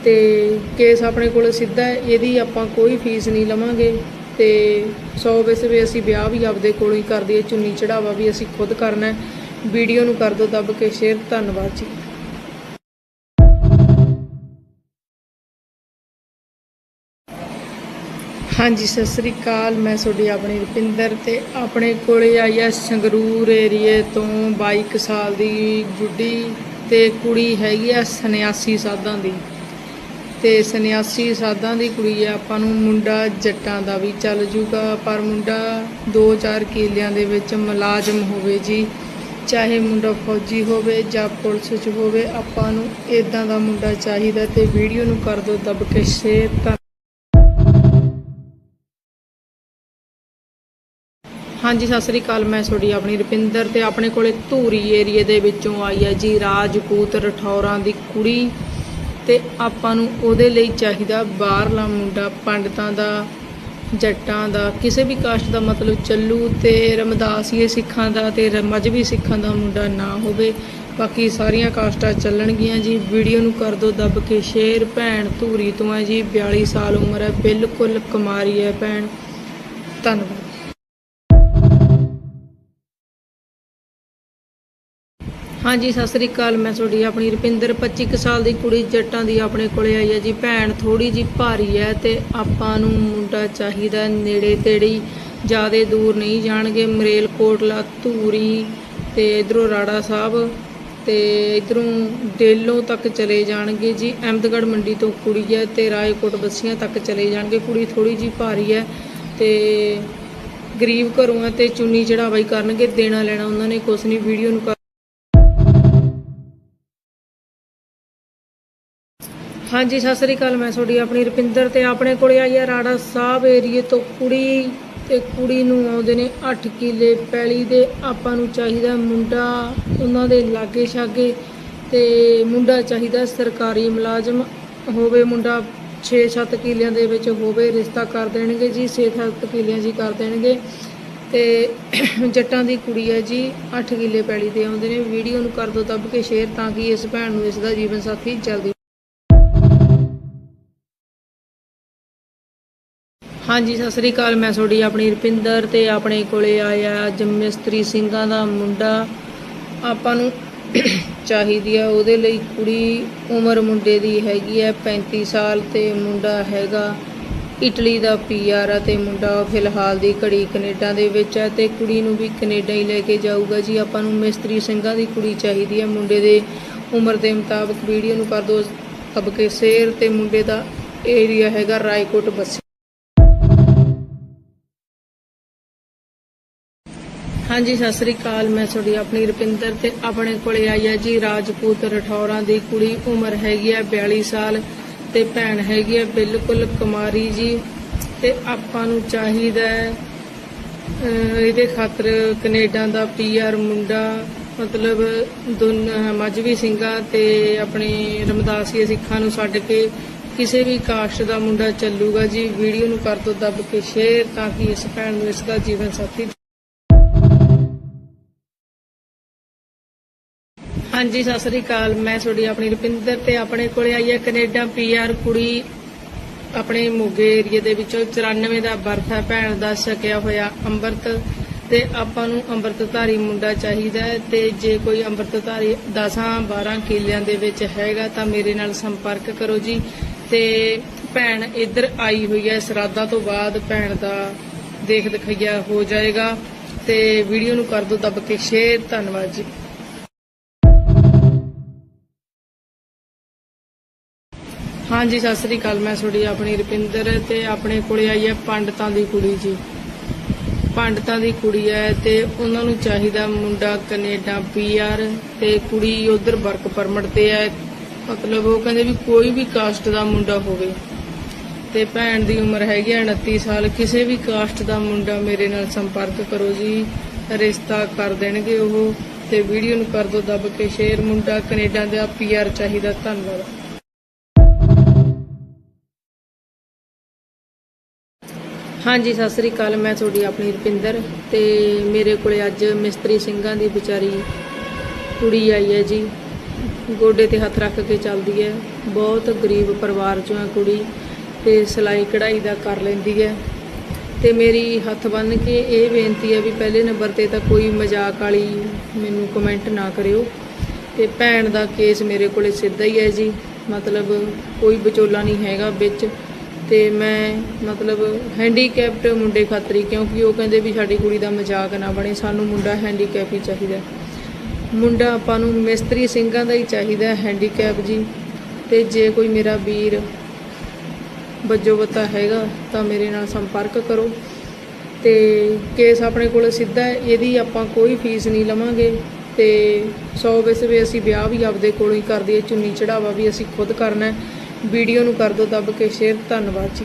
ਤੇ ਕੇਸ ਆਪਣੇ ਕੋਲ ਸਿੱਧਾ ਹੈ, ਇਹਦੀ ਆਪਾਂ ਕੋਈ ਫੀਸ ਨਹੀਂ ਲਵਾਂਗੇ। ਤੇ 100 ਵੈਸੇ ਵੀ ਅਸੀਂ ਵਿਆਹ ਵੀ ਆਪਦੇ ਕੋਲੋਂ ਹੀ ਕਰਦੇ ਦਈਏ, ਚੁੰਨੀ ਚੜਾਵਾ ਵੀ ਅਸੀਂ ਖੁਦ ਕਰਨਾ ਹੈ। ਵੀਡੀਓ ਨੂੰ ਕਰ ਦਿਓ ਦੱਬ ਕੇ, ਸ਼ੇਅਰ, ਧੰਨਵਾਦ ਜੀ। ਹਾਂਜੀ, ਸਤਿ ਸ੍ਰੀ ਅਕਾਲ। ਮੈਂ ਤੁਹਾਡੀ ਆਪਣੀ ਰੁਪਿੰਦਰ ਤੇ ਆਪਣੇ ਕੋਲੇ ਆਈ ਆ ਸੰਗਰੂਰ ਏਰੀਏ ਤੋਂ 22 ਕੁ ਸਾਲ ਦੀ ਗੁੱਡੀ ਤੇ ਕੁੜੀ ਹੈਗੀ ਆ 89 ਸਾਧਾਂ ਦੀ। ਤੇ 89 ਸਾਧਾਂ ਦੀ ਕੁੜੀ ਹੈ ਆਪਾਂ ਨੂੰ ਮੁੰਡਾ ਜੱਟਾਂ ਦਾ ਵੀ ਚੱਲ ਜੂਗਾ, ਪਰ ਮੁੰਡਾ 2-4 ਕਿਲਿਆਂ ਦੇ ਵਿੱਚ ਮੁਲਾਜ਼ਮ ਹੋਵੇ ਜੀ। ਚਾਹੇ ਮੁੰਡਾ ਫੌਜੀ ਹੋਵੇ ਜਾਂ ਪੁਲਿਸ 'ਚ ਹੋਵੇ, ਆਪਾਂ ਨੂੰ ਇਦਾਂ ਦਾ ਮੁੰਡਾ ਚਾਹੀਦਾ ਤੇ ਵੀਡੀਓ ਨੂੰ ਕਰ ਦਿਓ ਦੱਬ ਕੇ ਸ਼ੇਅਰ ਤਾਂ ਹਾਂਜੀ, ਸਤਿ ਸ੍ਰੀ ਅਕਾਲ। ਮੈਂ ਤੁਹਾਡੀ ਆਪਣੀ ਰੁਪਿੰਦਰ ਤੇ ਆਪਣੇ ਕੋਲੇ ਧੂਰੀ ਏਰੀਏ ਦੇ ਵਿੱਚੋਂ ਆਈ ਹੈ ਜੀ, ਰਾਜਪੂਤ ਰਠੌਰਾਂ ਦੀ ਕੁੜੀ ਤੇ ਆਪਾਂ ਨੂੰ ਉਹਦੇ ਲਈ ਚਾਹੀਦਾ ਬਾਹਰਲਾ ਮੁੰਡਾ ਪੰਡਤਾਂ ਦਾ ਜੱਟਾਂ ਦਾ, ਕਿਸੇ ਵੀ ਕਾਸਟ ਦਾ ਮਤਲਬ ਚੱਲੂ ਤੇ ਰਮਦਾਸੀਏ ਸਿੱਖਾਂ ਦਾ ਤੇ ਰ- ਮਜ਼੍ਹਬੀ ਸਿੱਖਾਂ ਦਾ ਮੁੰਡਾ ਨਾ ਹੋਵੇ। ਬਾਕੀ ਸਾਰੀਆਂ ਕਾਸਟਾਂ ਚੱਲਣਗੀਆਂ ਜੀ। ਵੀਡੀਓ ਨੂੰ ਕਰ ਦਿਓ ਦੱਬ ਕੇ ਸ਼ੇਅਰ ਭੈਣ ਧੂਰੀ ਤੋਂ ਹੈ ਜੀ। 42 ਸਾਲ ਉਮਰ ਹੈ। ਬਿਲਕੁਲ ਕੁਮਾਰੀ ਹੈ ਭੈਣ। ਧੰਨਵਾਦ। ਹਾਂਜੀ, ਸਤਿ ਸ੍ਰੀ ਅਕਾਲ। ਮੈਂ ਤੁਹਾਡੀ ਆਪਣੀ ਰੁਪਿੰਦਰ 25 ਕੁ ਸਾਲ ਦੀ ਕੁੜੀ ਜੱਟਾਂ ਦੀ ਆਪਣੇ ਕੋਲੇ ਆਈ ਹੈ ਜੀ। ਭੈਣ ਥੋੜੀ ਜੀ ਭਾਰੀ ਹੈ ਤੇ ਆਪਾਂ ਨੂੰ ਮੁੰਡਾ ਚਾਹੀਦਾ ਨੇੜੇ ਤੇੜੀ ਹੀ ਜ਼ਿਆਦੇ ਦੂਰ ਨਹੀਂ ਜਾਣਗੇ। ਮਰੇਲ ਕੋਟਲਾ ਧੂਰੀ ਤੇ ਇਧਰੋਂ ਰਾੜਾ ਸਾਹਿਬ ਤੇ ਇਧਰੋਂ ਡੇਲੋਂ ਤੱਕ ਚਲੇ ਜਾਣਗੇ ਜੀ। ਅਹਿਮਦਗੜ੍ਹ ਮੰਡੀ ਤੋਂ ਕੁੜੀ ਹੈ ਤੇ ਰਾਏਕੋਟ ਬੱਸੀਆਂ ਤੱਕ ਚਲੇ ਜਾਣਗੇ। ਕੁੜੀ ਥੋੜੀ ਜੀ ਭਾਰੀ ਹੈ ਤੇ ਗਰੀਬ ਘਰੋਂ ਹੈ ਤੇ ਚੁੰਨੀ ਚੜਾਵਾਈ ਕਰਨਗੇ। ਦੇਣਾ ਲੈਣਾ ਉਹਨਾਂ ਨੇ ਕੁਛ ਨਹੀਂ। ਵੀਡੀਓ ਨੂੰ ਹਾਂਜੀ, ਸਤਿ ਸ੍ਰੀ ਅਕਾਲ, ਮੈਂ ਤੁਹਾਡੀ ਆਪਣੀ ਰੁਪਿੰਦਰ ਤੇ ਆਪਣੇ ਕੋਲੇ ਆਈ ਹੈ ਰਾੜਾ ਸਾਹਿਬ ਏਰੀਏ ਤੋਂ ਕੁੜੀ ਤੇ ਕੁੜੀ ਨੂੰ ਆਉਂਦੇ ਨੇ 8 ਕਿੱਲੇ ਪੈਲੀ ਦੇ, ਆਪਾਂ ਨੂੰ ਚਾਹੀਦਾ ਮੁੰਡਾ ਉਹਨਾਂ ਦੇ ਲਾਗੇ ਛਾਗੇ ਤੇ ਮੁੰਡਾ ਚਾਹੀਦਾ ਸਰਕਾਰੀ ਮੁਲਾਜ਼ਮ, ਹੋਵੇ ਮੁੰਡਾ 6-7 ਕਿਲਿਆਂ ਦੇ ਵਿੱਚ ਹੋਵੇ, ਰਿਸ਼ਤਾ ਕਰ ਦੇਣਗੇ ਜੀ 6-7 ਕਿੱਲਿਆਂ ਜੀ ਕਰ ਦੇਣਗੇ ਤੇ ਜੱਟਾਂ ਦੀ ਕੁੜੀ ਹੈ ਜੀ 8 ਕਿੱਲੇ ਪੈਲੀ ਦੇ ਆਉਂਦੇ ਨੇ, ਵੀਡੀਓ ਨੂੰ ਕਰ ਦਿਓ ਦੱਬ ਕੇ ਸ਼ੇਅਰ ਤਾਂ ਕਿ ਇਸ ਭੈਣ ਨੂੰ ਇਸ ਦਾ ਜੀਵਨ ਸਾਥੀ ਜਲਦੀ ਹਾਂਜੀ, ਸਤਿ ਸ੍ਰੀ ਅਕਾਲ। ਮੈਂ ਤੁਹਾਡੀ ਆਪਣੀ ਰੁਪਿੰਦਰ ਤੇ ਆਪਣੇ ਕੋਲੇ ਆਇਆ ਅੱਜ ਮਿਸਤਰੀ ਸਿੰਘਾਂ ਦਾ ਮੁੰਡਾ। ਆਪਾਂ ਨੂੰ ਚਾਹੀਦੀ ਆ, ਉਹਦੇ ਲਈ ਕੁੜੀ ਉਮਰ ਮੁੰਡੇ ਦੀ ਹੈਗੀ ਹੈ 35 ਸਾਲ ਤੇ ਮੁੰਡਾ ਹੈਗਾ। ਇਟਲੀ ਦਾ ਪੀਆਰ ਆ ਤੇ ਮੁੰਡਾ ਫਿਲਹਾਲ ਦੀ ਘੜੀ ਕੈਨੇਡਾ ਦੇ ਵਿੱਚ ਹੈ ਤੇ ਕੁੜੀ ਨੂੰ ਵੀ ਕੈਨੇਡਾ ਹੀ ਲੈ ਕੇ ਜਾਊਗਾ ਜੀ। ਆਪਾਂ ਨੂੰ ਮਿਸਤਰੀ ਸਿੰਘਾਂ ਦੀ ਕੁੜੀ ਚਾਹੀਦੀ ਹੈ ਮੁੰਡੇ ਦੇ ਉਮਰ ਦੇ ਮੁਤਾਬਕ ਵੀਡੀਓ ਨੂੰ ਕਰ ਦਿਓ। ਅਬ ਕੇ ਸ਼ੇਰ ਤੇ ਮੁੰਡੇ ਦਾ ਏਰੀਆ ਹੈਗਾ ਰਾਏਕੋਟ ਬੱਸੀ। ਹਾਂਜੀ, ਸਤਿ ਸ੍ਰੀ ਅਕਾਲ। ਮੈਂ ਤੁਹਾਡੀ ਆਪਣੀ ਰੁਪਿੰਦਰ ਤੇ ਆਪਣੇ ਕੋਲੇ ਆਈ ਹੈ ਜੀ। ਰਾਜਪੂਤ ਰਠੌਰਾਂ ਦੀ ਕੁੜੀ ਉਮਰ ਹੈਗੀ ਹੈ 42 ਸਾਲ ਤੇ ਭੈਣ ਹੈਗੀ ਹੈ ਬਿਲਕੁਲ ਕੁਮਾਰੀ ਜੀ। ਤੇ ਆਪਾਂ ਨੂੰ ਚਾਹੀਦਾ ਹੈ ਇਹਦੇ ਖਾਤਰ ਕੈਨੇਡਾ ਦਾ ਪੀਆਰ ਮੁੰਡਾ, ਮਤਲਬ ਦੋਨ ਮਜਬੀ ਸਿੰਘਾਂ ਤੇ ਆਪਣੇ ਰਮਦਾਸੀਏ ਸਿੱਖਾਂ ਨੂੰ ਛੱਡ ਕੇ ਕਿਸੇ ਵੀ ਕਾਸਟ ਦਾ ਮੁੰਡਾ ਚੱਲੂਗਾ ਜੀ। ਵੀਡੀਓ ਨੂੰ ਕਰ ਦਿਓ ਦੱਬ ਕੇ ਸ਼ੇਅਰ ਤਾਂ ਕਿ ਇਸ ਭੈਣ ਨੂੰ ਇਸ ਦਾ ਜੀਵਨ ਸਾਥੀ ਹਾਂਜੀ, ਸਤਿ ਸ੍ਰੀ ਅਕਾਲ। ਮੈਂ ਤੁਹਾਡੀ ਆਪਣੀ ਰੁਪਿੰਦਰ ਤੇ ਆਪਣੇ ਕੋਲੇ ਆਈ ਹੈ, ਕੈਨੇਡਾ ਪੀਆਰ ਕੁੜੀ ਆਪਣੇ ਮੋਗੇ ਏਰੀਏ ਦੇ ਵਿੱਚੋਂ 94 ਦਾ ਬਰਥ ਹੈ। ਭੈਣ ਦਾ ਛਕਿਆ ਹੋਇਆ ਅੰਮ੍ਰਿਤ ਤੇ ਆਪਾਂ ਨੂੰ ਅੰਮ੍ਰਿਤਧਾਰੀ ਮੁੰਡਾ ਚਾਹੀਦਾ ਹੈ ਤੇ ਜੇ ਕੋਈ ਅੰਮ੍ਰਿਤਧਾਰੀ 10 12 ਕਿਲਿਆਂ ਦੇ ਵਿੱਚ ਹੈਗਾ ਤਾਂ ਮੇਰੇ ਨਾਲ ਸੰਪਰਕ ਕਰੋ ਜੀ। ਤੇ ਭੈਣ ਇੱਧਰ ਆਈ ਹੋਈ ਹੈ। ਸਰਾਦਾ ਤੋਂ ਬਾਅਦ ਭੈਣ ਦਾ ਦੇਖ ਦਿਖਾਈਆ ਹੋ ਜਾਏਗਾ ਤੇ ਵੀਡੀਓ ਨੂੰ ਕਰ ਦਿਓ ਦੱਬ ਕੇ ਸ਼ੇਅਰ। ਧੰਨਵਾਦ ਜੀ। ਹਾਂਜੀ, ਸਤਿ ਸ੍ਰੀ ਅਕਾਲ। ਮੈਂ ਤੁਹਾਡੀ ਆਪਣੀ ਰੁਪਿੰਦਰ ਤੇ ਆਪਣੇ ਕੋਲੇ ਆਈ ਹੈ ਪੰਡਤਾਂ ਦੀ ਕੁੜੀ ਜੀ। ਪੰਡਤਾਂ ਦੀ ਕੁੜੀ ਹੈ ਤੇ ਉਹਨਾਂ ਨੂੰ ਚਾਹੀਦਾ ਮੁੰਡਾ ਕੈਨੇਡਾ ਪੀਆਰ ਤੇ ਕੁੜੀ ਉਧਰ ਵਰਕ ਪਰਮਿਟ ਤੇ ਹੈ। ਮਤਲਬ ਉਹ ਕਹਿੰਦੇ ਵੀ ਕੋਈ ਵੀ ਕਾਸਟ ਦਾ ਮੁੰਡਾ ਹੋਵੇ। ਤੇ ਭੈਣ ਦੀ ਉਮਰ ਹੈਗੀ ਹੈ 29 ਸਾਲ। ਕਿਸੇ ਵੀ ਕਾਸਟ ਦਾ ਮੁੰਡਾ ਮੇਰੇ ਨਾਲ ਸੰਪਰਕ ਕਰੋ ਜੀ। ਰਿਸ਼ਤਾ ਕਰ ਦੇਣਗੇ ਉਹ। ਤੇ ਵੀਡੀਓ ਨੂੰ ਕਰ ਦਿਓ ਦੱਬ ਕੇ। ਸ਼ੇਅਰ ਮੁੰਡਾ ਕੈਨੇਡਾ ਦਾ ਪੀਆਰ ਚਾਹੀਦਾ। ਧੰਨਵਾਦ। ਹਾਂਜੀ, ਸਤਿ ਸ੍ਰੀ ਅਕਾਲ। ਮੈਂ ਤੁਹਾਡੀ ਆਪਣੀ ਰੁਪਿੰਦਰ ਤੇ ਮੇਰੇ ਕੋਲੇ ਅੱਜ ਮਿਸਤਰੀ ਸਿੰਘਾਂ ਦੀ ਵਿਚਾਰੀ ਕੁੜੀ ਆਈ ਹੈ ਜੀ। ਗੋਡੇ ਤੇ ਹੱਥ ਰੱਖ ਕੇ ਚੱਲਦੀ ਹੈ। ਬਹੁਤ ਗਰੀਬ ਪਰਿਵਾਰ ਚੋਂ ਹੈ ਕੁੜੀ ਤੇ ਸਿਲਾਈ ਕਢਾਈ ਦਾ ਕਰ ਲੈਂਦੀ ਹੈ। ਤੇ ਮੇਰੀ ਹੱਥ ਬੰਨ ਕੇ ਇਹ ਬੇਨਤੀ ਹੈ ਵੀ ਪਹਿਲੇ ਨੰਬਰ ਤੇ ਤਾਂ ਕੋਈ ਮਜ਼ਾਕ ਵਾਲੀ ਮੈਨੂੰ ਕਮੈਂਟ ਨਾ ਕਰਿਓ। ਤੇ ਭੈਣ ਦਾ ਕੇਸ ਮੇਰੇ ਕੋਲੇ ਸਿੱਧਾ ਹੀ ਹੈ ਜੀ। ਮਤਲਬ ਕੋਈ ਵਿਚੋਲਾ ਨਹੀਂ ਹੈਗਾ ਵਿੱਚ। ਤੇ ਮੈਂ ਮਤਲਬ ਹੈਂਡੀਕੈਪਟ ਮੁੰਡੇ ਖਾਤਰੀ ਕਿਉਂਕਿ ਉਹ ਕਹਿੰਦੇ ਵੀ ਸਾਡੀ ਕੁੜੀ ਦਾ ਮਜ਼ਾਕ ਨਾ ਬਣੇ, ਸਾਨੂੰ ਮੁੰਡਾ ਹੈਂਡੀਕੈਪ ਹੀ ਚਾਹੀਦਾ ਮੁੰਡਾ ਆਪਾਂ ਨੂੰ ਮਿਸਤਰੀ ਸਿੰਘਾਂ ਦਾ ਹੀ ਚਾਹੀਦਾ ਹੈਂਡੀਕੈਪ ਜੀ। ਤੇ ਜੇ ਕੋਈ ਮੇਰਾ ਵੀਰ ਵੱਜੋ ਬੱਤਾ ਹੈਗਾ, ਤਾਂ ਮੇਰੇ ਨਾਲ ਸੰਪਰਕ ਕਰੋ। ਤੇ ਕੇਸ ਆਪਣੇ ਕੋਲ ਸਿੱਧਾ ਇਹਦੀ ਆਪਾਂ ਕੋਈ ਫੀਸ ਨਹੀਂ ਲਵਾਂਗੇ। ਤੇ 100 ਵੈਸੇ ਵੀ ਅਸੀਂ ਵਿਆਹ ਵੀ ਆਪਦੇ ਕੋਲੋਂ ਹੀ ਕਰਦੇ ਚੁੰਨੀ ਚੜਾਵਾ ਵੀ ਅਸੀਂ ਖੁਦ ਕਰਨਾ ਹੈ। ਵੀਡੀਓ ਨੂੰ ਕਰ ਦਿਓ ਦੱਬ ਕੇ ਸ਼ੇਅਰ ਧੰਨਵਾਦ ਜੀ।